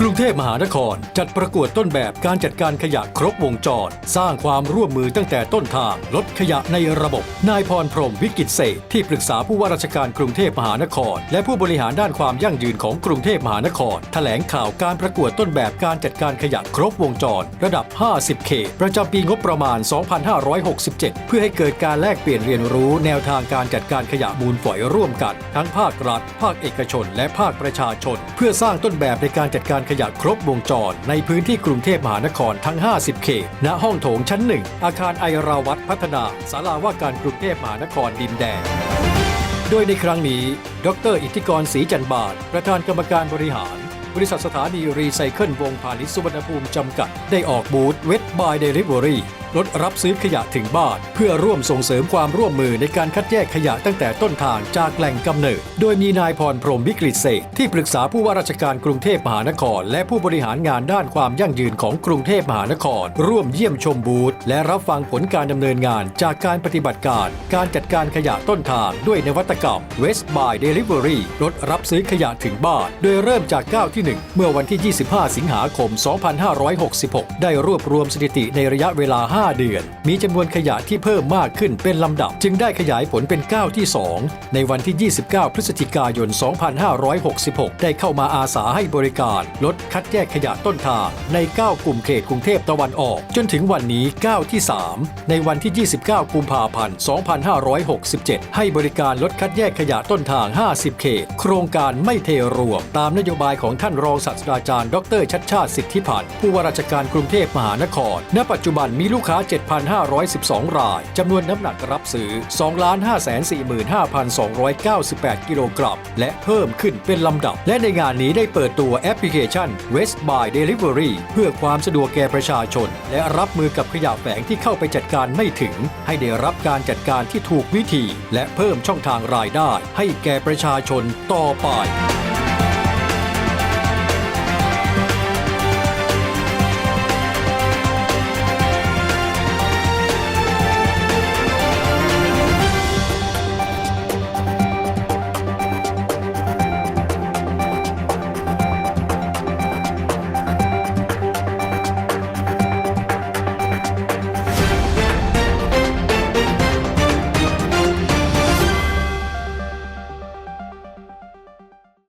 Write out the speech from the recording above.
กรุงเทพมหานคร จัดประกวดต้นแบบการจัดการขยะครบวงจร สร้างความร่วมมือตั้งแต่ต้นทาง ลดขยะในระบบ นายพรพรหมวิกิตเศรษที่ปรึกษาผู้ว่าราชการกรุงเทพมหานคร และผู้บริหารด้านความยั่งยืนของกรุงเทพมหานคร แถลงข่าวการประกวดต้นแบบการจัดการขยะครบวงจร ระดับ 50 เขตประจำปีงบประมาณ 2567 เพื่อให้เกิดการแลกเปลี่ยนเรียนรู้แนวทางการจัดการขยะมูลฝอยร่วมกัน ทั้งภาครัฐ ภาคเอกชน และภาคประชาชน เพื่อสร้างต้นแบบในการจัดการขยะครบวงจร ในพื้นที่กรุงเทพมหานครทั้ง 50 เขต ณ ห้องโถงชั้นหนึ่ง อาคารไอราวัตพัฒนาศาลาว่าการกรุงเทพมหานครดินแดง โดยในครั้งนี้ ดร อิทธิกรศรีจันบาท ประธานกรรมการบริหาร บริษัทสถานีรีไซเคิลวงพาณิชย์สุวรรณภูมิจำกัด ได้ออกบูธเวทบายเดลิเวอรี่รถรับซื้อขยะถึงบ้าน เพื่อร่วมส่งเสริมความร่วมมือในการคัดแยกขยะตั้งแต่ต้นทางจากแหล่งกำเนิด โดยมีนายพรพรมวิกฤตเศษที่ปรึกษาผู้ว่าราชการกรุงเทพมหานคร และผู้บริหารงานด้านความยั่งยืนของกรุงเทพมหานคร ร่วมเยี่ยมชมบูธและรับฟังผลการดำเนินงานจากการปฏิบัติการ การจัดการขยะต้นทางด้วยนวัตกรรม West by Delivery รถรับซื้อขยะถึงบ้าน โดยเริ่มจากก้าวที่ 1 เมื่อวันที่ 25 สิงหาคม 2566 ได้รวบรวมสถิติในระยะเวลา5 เดือน มีจำนวนขยะที่เพิ่มมากขึ้นเป็นลำดับ จึงได้ขยายผลเป็นก้าวที่ 2 ในวันที่ 29 พฤศจิกายน 2566 ได้เข้ามาอาสาให้บริการ ลดคัดแยกขยะต้นทางใน 9 กลุ่มเขตกรุงเทพตะวันออก จนถึงวันนี้9ที่ 3 ในวันที่ 29 กุมภาพันธ์ 2567 ให้บริการลดคัดแยกขยะต้นทาง 50 เขต โครงการไม่เทรวม ตามนโยบายของท่านรองศาสตราจารย์ ดร ชัดชาติสิทธิพันธ์ผู้ว่าราชการกรุงเทพมหานคร ณ ปัจจุบันมีลูกค้า 7,512 ราย จำนวนน้ำหนักรับซื้อ 2,545,298 กิโลกรัม และเพิ่มขึ้นเป็นลำดับ และในงานนี้ได้เปิดตัวแอปพลิเคชัน West by Delivery เพื่อความสะดวกแก่ประชาชน และรับมือกับขยะแฝงที่เข้าไปจัดการไม่ถึง ให้ได้รับการจัดการที่ถูกวิธี และเพิ่มช่องทางรายได้ ให้แก่ประชาชนต่อไป